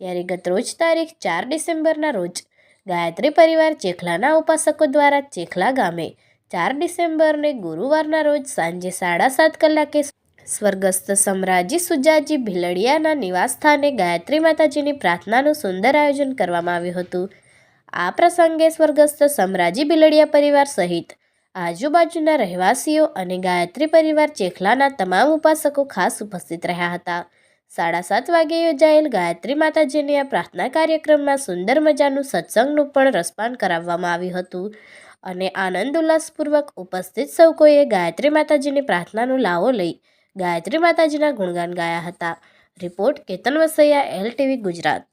ત્યારે ગતરોજ તારીખ ચાર ડિસેમ્બરના રોજ ગાયત્રી પરિવાર ચેખલાના ઉપાસકો દ્વારા ચેખલા ગામે ચાર ડિસેમ્બરને ગુરુવારના રોજ સાંજે સાડા સાત કલાકે સ્વર્ગસ્થ સમ્રાજી સુજાજી ભીલડિયાના નિવાસસ્થાને ગાયત્રી માતાજીની પ્રાર્થનાનું સુંદર આયોજન કરવામાં આવ્યું હતું. આ પ્રસંગે સ્વર્ગસ્થ સમ્રાજી ભીલડિયા પરિવાર સહિત આજુબાજુના રહેવાસીઓ અને ગાયત્રી પરિવાર ચેખલાના તમામ ઉપાસકો ખાસ ઉપસ્થિત રહ્યા હતા. સાડા સાત વાગે યોજાયેલ ગાયત્રી માતાજીની આ પ્રાર્થના કાર્યક્રમમાં સુંદર મજાનું સત્સંગનું પણ રસપાન કરાવવામાં આવ્યું હતું. અને આનંદ ઉલ્લાસપૂર્વક ઉપસ્થિત સૌ કોઈએ ગાયત્રી માતાજીની પ્રાર્થનાનો લાવો લઈ ગાયત્રી માતાજીના ગુણગાન ગાયા હતા. Report Ketan Vasaiya L TV Gujarat.